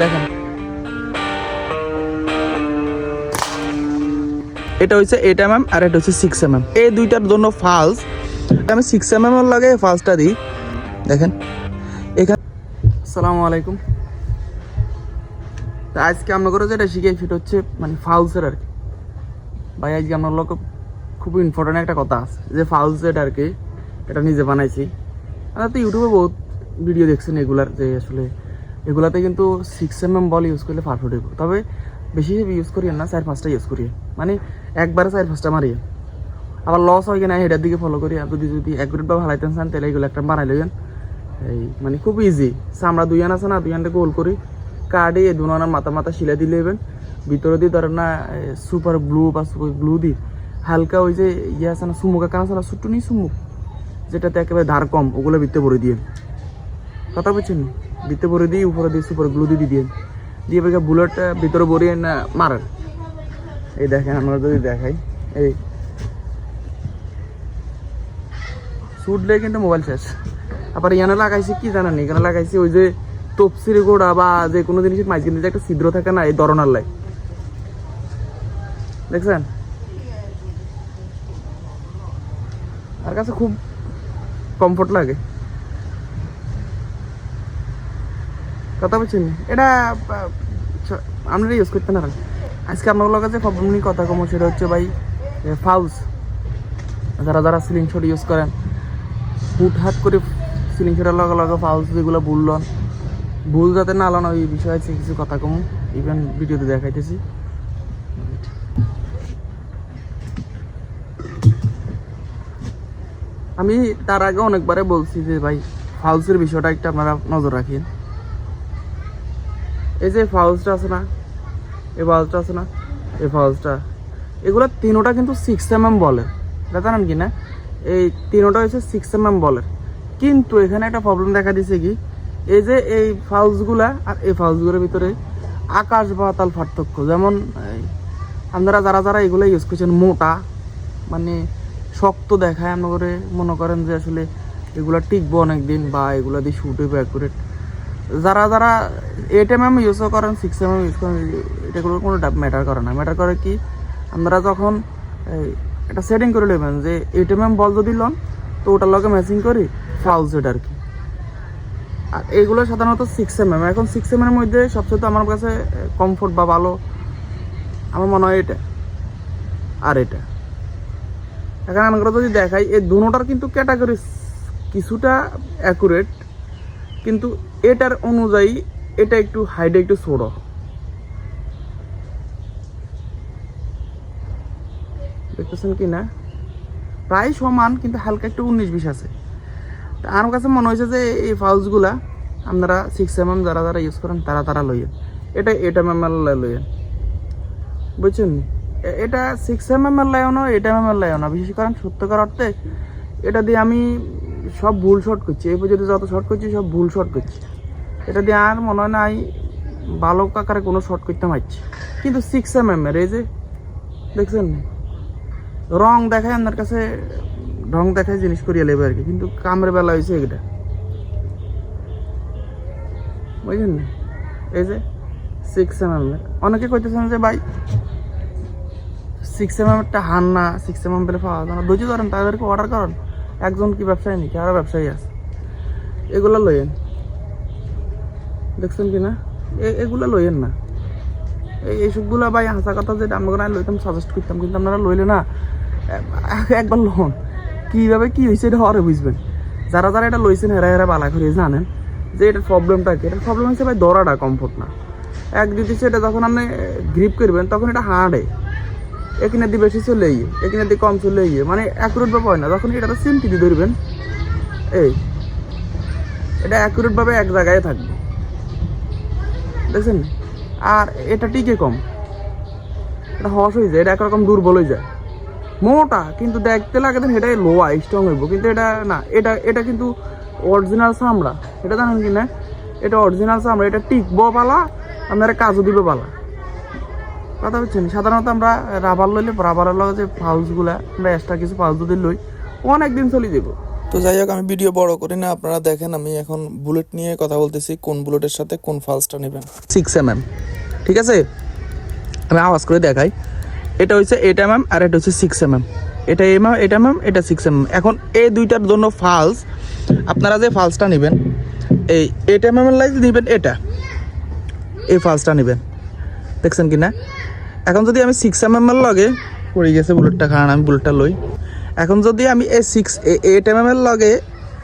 দেখেন। এটা হচ্ছে এইট এম এম আর এটা হচ্ছে সিক্স এম এম এই দুইটার জন্য ফালস আমি সিক্স এম এম লাগে ফার্স্টটা দিই। দেখেন। এখানে আসসালামু আলাইকুম। তা আজকে আমরা করে যেটা শিখে সেটা হচ্ছে মানে ফাউলসের আর কি। ভাই, আজকে আমার লোক খুব ইম্পর্টেন্ট একটা কথা আছে, যে ফাউলস যেটা আর কি, এটা নিজে বানাইছি। আমরা তো ইউটিউবে বহুত ভিডিও দেখছেন এগুলার, যে আসলে এগুলাতে কিন্তু six M M ball use করলে পারফেক্ট হইব। তবে বেশি ইউজ করিয়ে না, চার পাঁচটা ইউজ করিয়ে মানে একবারে চার পাঁচটা মারিয়ে আবার লস হয় কিনা হেডার দিকে ফলো করি। আর যদি অ্যাকুরেট বা ভালাইতেন চান, তাহলে এগুলো একটা বানাই লইয়েন। এই মানে খুব ইজি আমরা দুইয়ান আছে না দুইয়ানটা গোল করি। কার্ডে এই দুনার মাথা মাথা শিলা দিলে এবেন ভিতরে দিয়ে ধরেন না সুপার ব্লু বা সুপার ব্লু দি, হালকা ওই যে ইয়ে আছে না, সুমুক একান আছে না, ছোট্ট নেই সুমুক? যেটাতে একেবারে ধার কম, ওগুলো ভিতরে ভরে দিয়ে কথা বলছেন? ভিতরে ভরে দিয়ে উপরে দিয়ে সুপার গ্লু দিয়ে দিয়ে দিয়ে বুলেট ভিতরে ভরিয়ে না, মারেন। এই দেখেন, আমরা যদি দেখাই। এই ছুটলে কিন্তু মোবাইল শেষ। আবার ইয়ানে লাগাইছি কি জানেন? এখানে লাগাইছি ওই যে তপসির গোড়া বা যে কোনো জিনিসের মাঝখানে যে একটা ছিদ্র থাকে না, এই ধরনের লাই। দেখছেন? আর কাছে খুব কমফোর্ট লাগে। কথা বলছেন? এটা আপনারা ইউজ করতে না। আজকে আপনার লগে যে প্রবলেম নিয়ে কথা কম, সেটা হচ্ছে ভাই ফাউস যারা যারা সিলিং শট ইউজ করেন। হুট হাট করে সিলিং শটের লগে লগে ফাউস যেগুলো ভুললন ভুল যাতে না লন, ওই বিষয়ে কিছু কথা কম। ইভেন ভিডিওতে দেখাইতেছি। আমি তার আগে অনেকবারে বলছি যে ভাই ফাউসের বিষয়টা একটা আপনারা নজর রাখেন। এই যে ফাউলসটা আছে না, এই ফাউলসটা আছে না, এই ফাউলসটা এগুলো তিনোটা কিন্তু সিক্স এম এম বলে। জানেন কি না? এই তিনোটা হচ্ছে সিক্স এম এম বলের কিন্তু এখানে একটা প্রবলেম দেখা দিছে কি? এই যে এই ফাউলসগুলা আর এই ফাউলসগুলোর ভিতরে আকাশ পাতাল পার্থক্য। যেমন আপনারা যারা যারা এগুলো ইউজ করছেন, মোটা মানে শক্ত দেখায় আমরা করে, মনে করেন যে আসলে এগুলা টিকবো অনেকদিন বা এগুলো দিয়ে শুট হইবে অ্যাকুরেট যারা যারা এইট এম এম ইউজও করেন সিক্স এম এম ইউজ করেন এটাগুলোর কোনো ম্যাটার করে না। ম্যাটার করে কি? আপনারা যখন একটা সেটিং করে নেবেন যে এইট এম এম বল যদি লন, তো ওটার লগে ম্যাচিং করি ফাউল সেট আর কি। আর এইগুলো সাধারণত সিক্স এম এম এখন সিক্স এম এর মধ্যে সবচেয়ে তো আমার কাছে কমফোর্ট বা ভালো, আমার মনে হয় এটা। আর এটা। এখন আমরা যদি দেখাই, এই দুটোটার কিন্তু ক্যাটাগরি কিছুটা অ্যাকুরেট কিন্তু এটার অনুযায়ী এটা একটু হাইটে একটু ছোট। দেখতেছেন কি না? প্রায় সমান, কিন্তু হালকা একটু উনিশ বিশ আছে। তা আমার কাছে মনে হয়েছে যে এই ফাউলসগুলা আপনারা সিক্স এম এম যারা যারা ইউজ করেন, তারা তারা লইয়েন। এটা এইট এম এম এল লইয়েন। বুঝছেন? এটা সিক্স এম এম এল লাইও না এইট এম এম এল লাইও না বিশেষ করে সত্যকার অর্থে এটা দিয়ে আমি সব ভুল শট করছি। এই পর্যন্ত যত শট করছি, সব ভুল শট করছি। এটা দিয়ে আর মনে হয় না ভালো আকারে কোনো শট করতে পারছি। কিন্তু সিক্স এম এম এর, এই যে, দেখছেন? রং দেখায় আপনার কাছে রং দেখায় জিনিস করিয়া লেবে আর কি, কিন্তু কামের বেলা হয়েছে এটা বুঝলেন না? এই যে সিক্স এম এম অনেকে কইতেছেন যে ভাই সিক্স এম এম একটা হান না সিক্স এম এম পেলে পাওয়া যায় না। ধৈর্য ধরেন, তাদেরকে অর্ডার করেন। একজন কি ব্যবসায়ী নাকি? আরও ব্যবসায়ী আছে। এগুলো লইয়েন। দেখছেন কি না এগুলো লইয়েন না। এই এইসবগুলো ভাই হাসা কথা যেটা, আমরা লইতাম সাজেস্ট করতাম, কিন্তু আপনারা লইলে না। একবার লোন কীভাবে কী হয়েছে এটা হরে বুঝবেন। যারা যারা এটা লইছেন, হেরা হেরা বালা করে জানেন যে এটার প্রবলেমটা কি? এটার প্রবলেম হচ্ছে ভাই দরাটা কমফোর্ট না। এক দিতে সেটা যখন আপনি গ্রিপ করবেন, তখন এটা হাঁড়ে। এখানে দিয়ে বেশি চলে গিয়ে এখানে দিয়ে কম চলে গিয়ে মানে অ্যাকুরেট ভাবে হয় না। যখন এটা সিমটি দিয়ে ধরবেন, এই, এটা অ্যাকুরেট ভাবে এক জায়গায় থাকবে। দেখছেন? আর এটা টিকে কম। এটা হস হয়ে যায়, এটা একরকম দুর্বল হয়ে যায়। মোটা কিন্তু দেখতে লাগে দেন এটা লো আই স্ট্রং হইব। কিন্তু এটা না এটা এটা কিন্তু অরিজিনাল চামড়া। এটা জানেন কি না? এটা অরিজিনাল চামড়া এটা টিকবো পালা আপনারা কাজও দিবে পালা। কথা বুঝছেন? সাধারণত আমরা রাবার লইলে রাবারের লগে যে পাউচগুলা আমরা এক্সট্রা কিছু পাউচ যদি লই অনেক দিন চলে যাব তো যাই হোক আমি ভিডিও বড় করি না আপনারা দেখেন আমি এখন বুলেট নিয়ে কথা বলতেছি কোন বুলেটের সাথে কোন ফালসটা নেবেন। সিক্স এম এম ঠিক আছে? আমি আওয়াজ করে দেখাই। এটা হচ্ছে এম এম আর এটা হচ্ছে সিক্স এম এম এটা এম এম এটা এম এম এটা সিক্স এম এম এখন এই দুইটার জন্য ফালস আপনারা যে ফালসটা নেবেন, এই এইট এম এম এর লাইট নেবেন এটা। এই ফালসটা নেবেন। দেখছেন কি না এখন যদি আমি সিক্স এম এম এর লগে, পড়ে গেছে বুলেটটা কারণ আমি বুলেটটা লই। এখন যদি আমি এই সিক্স এইট এম এম এর লগে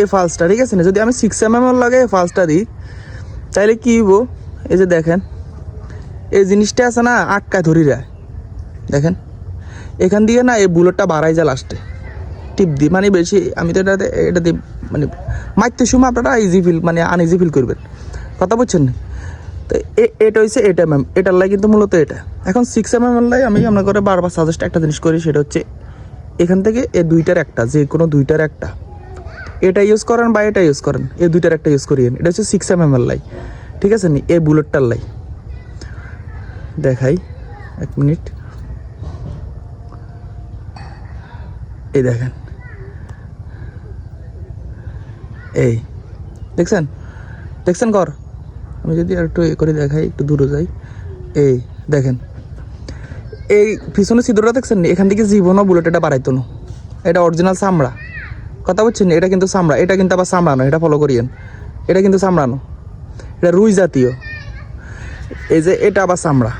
এই ফালসটা ঠিক আছে না? যদি আমি সিক্স এম এম এর লগে এই ফালসটা দিই, তাইলে কি হইব? এই যে দেখেন, এই জিনিসটা আছে না, আটকায় ধরি যায় দেখেন। এখান দিয়ে না এই বুলেটটা বাড়াই যায় লাস্টে টিপ দিই মানে বেশি, আমি তো এটা এটা দিই মানে মারতে সময় আপনারা ইজি ফিল মানে আনইজি ফিল করবেন। কথা বুঝছেন না? তো এটা হচ্ছে এটা এম এটার লাই কিন্তু মূলত এটা। এখন সিক্স এম এম লাই আমি আপনার করে বারবার সাজেস্ট একটা জিনিস করি, সেটা হচ্ছে এখান থেকে এ দুইটার একটা, যে কোনো দুইটার একটা। এটা ইউজ করেন বা এটা ইউজ করেন, এ দুইটার একটা ইউজ করিয়েন। এটা হচ্ছে সিক্স এম এম লাই। ঠিক আছে নি? এ বুলেটটার লাই। দেখাই, এক মিনিট এই দেখেন। এই। দেখছেন? দেখছেন কর আমি যদি আর একটু এ করে দেখাই, একটু দূরে যাই। এই, দেখেন। এই পিছনে ছিদ্রটা দেখছেন? নি? এখান থেকে জীবনও বুলেট এটা বাড়াইতো না। এটা অরিজিনাল চামড়া। কথা বলছেন এটা কিন্তু চামড়া। এটা কিন্তু আবার চামড়ানো এটা ফলো করিয়েন। এটা কিন্তু চামড়ানো এটা রুই জাতীয়। এই যে এটা আবার চামড়া।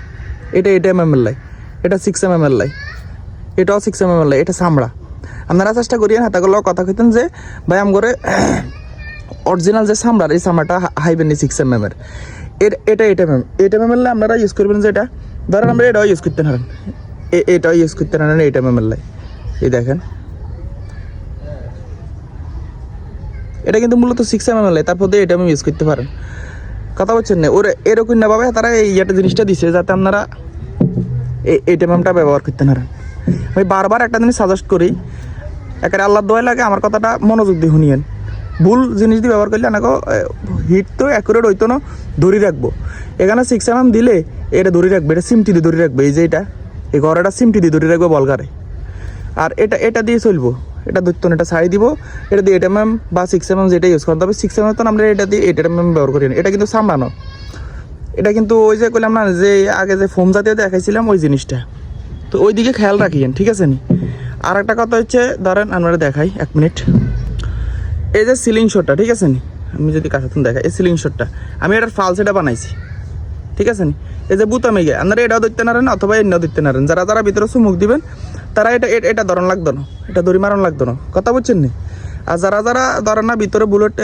এটা এটা এম এম এর লাই এটা সিক্স এম এম এর লাই এটাও সিক্স এম এম এর লাই এটা চামড়া। আপনারা চেষ্টা করিয়েন হাতাগুলো কথা কইতেন যে, ভাই করে অরিজিনাল যে চামড়ার, এই চামড়াটা হাইবেন সিক্স এম এম এর। এটা এটা এম এটা এর লাই আপনারা ইউজ করবেন যে এটা। ধরেন আমরা এটাও ইউজ করতে পারেন। এটাও ইউজ করতে পারেন এটা এর লাই এই দেখেন। এটা কিন্তু মূলত সিক্স এম এম এল তারপর দিয়ে এটা আমি ইউজ করতে পারেন। কথা বলছেন না? ওরা, এরকম না ভাবে তারা এই একটা জিনিসটা দিছে যাতে আপনারা এই এইটা ম্যামটা ব্যবহার করতে পারেন। আমি বারবার একটা জিনিস সাজেস্ট করি একেবারে আল্লাহ দোয়া লাগে, আমার কথাটা মনোযোগ দিয়ে শুনিয়েন। ভুল জিনিস দিয়ে ব্যবহার করলে আমাকে হিট তো অ্যাকুরেট হইতো না, ধরে রাখব। এখানে সিক্স এম দিলে এটা ধরে রাখবে, এটা সিমটি দিয়ে ধরে রাখবে, এই যে এটা, এই ঘরটা সিমটি দিয়ে ধরে রাখবে বলগারে। আর এটা এটা দিয়ে চলবো, এটা ধরতো এটা ছাড়ি দিব, এটা দিয়ে এইট এম এম বা সিক্স এম যেটা ইউজ করেন, তবে সিক্স এম তো আমরা এটা দিয়ে এইট এম এম ব্যবহার করি না। এটা কিন্তু সামলানো। এটা কিন্তু ওই যে করলাম না, যে আগে যে ফোম জাতীয় দেখাইছিলাম, ওই জিনিসটা। তো ওই দিকে খেয়াল রাখিয়েন, ঠিক আছে নি? আর একটা কথা হচ্ছে, ধরেন আমরা দেখাই এক মিনিট। এই যে সিলিং শটটা ঠিক আছে নি? আমি যদি কাছাতুন দেখাই, এই সিলিং শটটা আমি এটার ফালস এটা বানাইছি। ঠিক আছে নি? এই যে বুতামে গিয়ে, আপনারা এটাও দেখতে নারেন অথবা এটাও দেখতে নারেন যারা যারা ভিতরে চুমুক দিবেন, তারা এটা এটা ধরন লাগতো না। এটা দড়ি মারণ লাগতো না। কথা বুঝছেন নি? আর যারা যারা ধরেন না ভিতরে বুলেট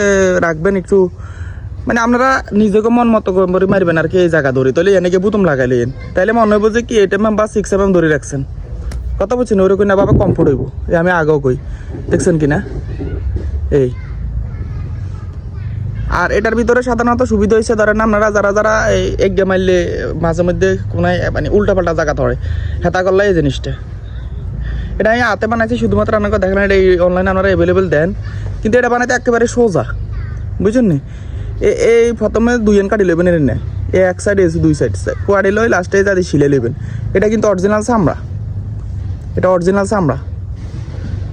রাখবেন একটু মানে আপনারা নিজেকে মন মতো করে মারবেন আর কি এই জায়গা ধরি। তাহলে এনেকে বুতুম লাগাইলেন। তাইলে মনে হইব যে কি এইট এম বা সিক্স এম ধরে রাখছেন। কথা বুঝছেন ওরকম না, বাবা কমফোর্ট হইব এই আমি আগেও কই। দেখছেন কি না? এই। আর এটার ভিতরে সাধারণত সুবিধা হয়েছে ধরেন আপনারা যারা যারা এই এক গে মারলে মাঝে মধ্যে কোনায় মানে উল্টা পাল্টা জায়গা ধরে, হেতা করলে এই জিনিসটা। এটা আমি হাতে বানাইছি, শুধুমাত্র আপনাকে দেখেন, এটা এই অনলাইনে আপনারা অ্যাভেলেবেল দেন। কিন্তু এটা বানাইতে একেবারে সোজা। বুঝছেন নি? এই প্রথমে দুই এন কাটি লেবেন এর না। এ এক সাইড এসে দুই সাইড কোয়াডি লই লাস্টে যাদের শিলে নেবেন। এটা কিন্তু অরিজিনাল চামড়া। এটা অরিজিনাল চামড়া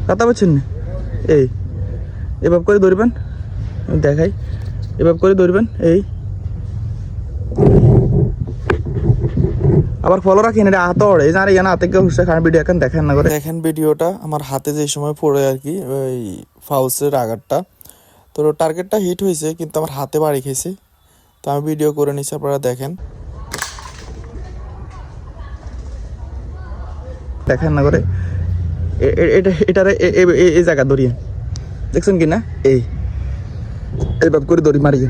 কথা বলছেন এই, এভাবে করে ধরবেন। দেখাই, এভাবে করে ধরবেন, এই। আবার ফলো রাখেন, এটা হাতে ওড়ে। এই আর এখানে হাতে কেউ খান ভিডিও এখন দেখেন না করে। দেখেন ভিডিওটা আমার হাতে যে সময় পড়ে আর কি, ওই ফাউসের আঘাতটা। তো টার্গেটটা হিট হয়েছে, কিন্তু আমার হাতে বাড়ি খেয়েছে। তো আমি ভিডিও করে নিচ্ছি আপনারা দেখেন। দেখেন না করে। এটা এটারে এই জায়গা ধরিয়ে। দেখছেন কি না? এই। এইভাবে করে দড়ি মারিয়ে।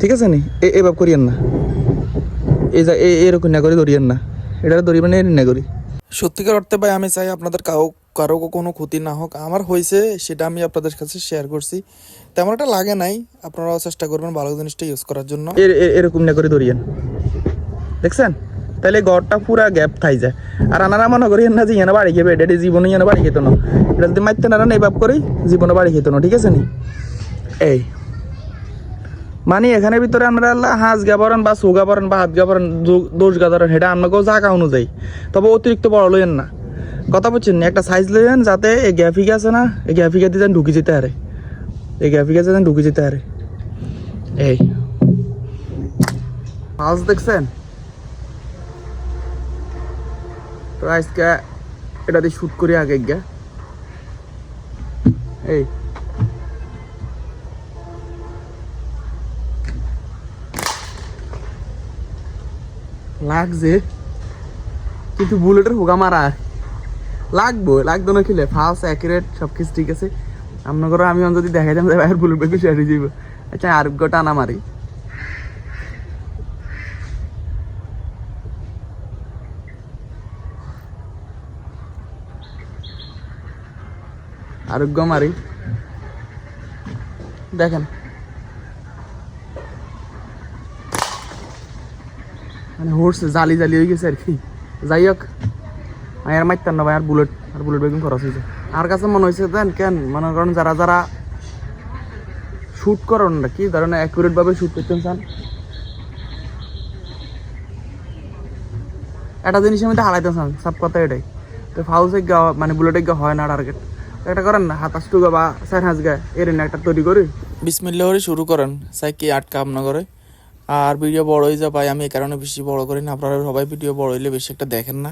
ঠিক আছে নি? এইভাবে করিয়েন না। এই যা এরকম না করে ধরিয়েন না। এটা দড়ি মানে না করি। সত্যিকার অর্থে ভাই আমি চাই আপনাদের কাউ কারও কোনো ক্ষতি না হোক। আমার হয়েছে সেটা আমি আপনাদের কাছে শেয়ার করছি। তেমন একটা লাগে নাই। আপনারাও চেষ্টা করবেন ভালো জিনিসটা ইউজ করার জন্য। এরকম না করে ধরিয়েন দেখছেন? তাহলে ঘরটা পুরা গ্যাপ থাই যায়। আর আনারা মনে করি না যে এনে বাড়ি খেবে এটা জীবনে এনে বাড়ি খেত না। এটা যদি মারতে না এই ভাব করেই জীবনে বাড়ি খেত না, ঠিক আছে নি? এই। মানে এখানে ভিতরে আমরা হাঁস গাবরেন বা সু গাবরেন বা হাত গাবরেন দোষ গাবরেন সেটা আপনাকেও জায়গা অনুযায়ী। তবে অতিরিক্ত বড় লইয়েন না। কথা বলছেন একটা সাইজ লইয়েন যাতে এই গ্যাফিক আছে না, এই গ্যাফিকা দিয়ে যেন ঢুকে যেতে পারে এই গ্যাফিকা যেন ঢুকে যেতে পারে এই। হাউস দেখছেন? তো আজকে এটা দিয়ে শ্যুট করি আগে গিয়া। এই। লাগছে। কিন্তু বুলেটের হোগা মারা। লাগবো, লাগতো না খেলে। ফার্স্ট অ্যাকুরেট সব কিছু ঠিক আছে। আপনার আমি যদি দেখাই যাম বাইরের বুলেট বেশি হয়ে যাব আচ্ছা আর গোটা টানা মারি। আরোগ্য মারি দেখেন। মানে হরছে, জালি জালি হয়ে গেছে আর কি। যাই হোক আর মারতাম না ভাই, আর বুলেট আর বুলেট বেগুন খরচ হয়েছে। আর কাছে মনে হয়েছে, দেন কেন? মনে করেন যারা যারা শ্যুট করেন না, কি ধরেন অ্যাকুরেট ভাবে শ্যুট করতেন চান? একটা জিনিস আমি হারাইতে চান, সব কথা এটাই। তো ফাউসে গা মানে বুলেটে হয় না টার্গেট একটা করেন না হাতাশ টুকা বা চার হাঁস গায়ে, এর একটা তৈরি করি। বিসমিল্লা শুরু করেন চাই কি আটকা আপনা করে আর ভিডিও বড় হয়ে যা আমি এই কারণে বেশি বড় করি না, আপনারা সবাই ভিডিও বড় হইলে বেশি একটা দেখেন না।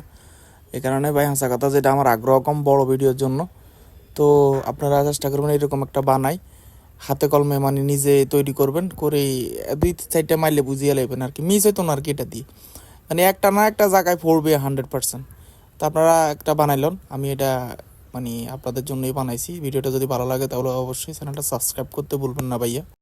এই কারণে ভাই, হাসা কথা যেটা, আমার আগ্রহ কম বড় ভিডিওর জন্য। তো আপনারা চেষ্টা করবেন এরকম একটা বানাই। হাতে কলমে মানে নিজে তৈরি করবেন করে দুই চারটা মাইলে বুঝিয়ে লাগবেন আর কি। মিস হইতো না আর কি এটা দিয়ে। মানে একটা না একটা জায়গায় পড়বে হান্ড্রেড পার্সেন্ট তো আপনারা একটা বানাইলেন আমি এটা মানে আপনাদের জন্যই বানাইছি। ভিডিওটা যদি ভালো লাগে তাহলে অবশ্যই চ্যানেলটা সাবস্ক্রাইব করতে ভুলবেন না ভাইয়া।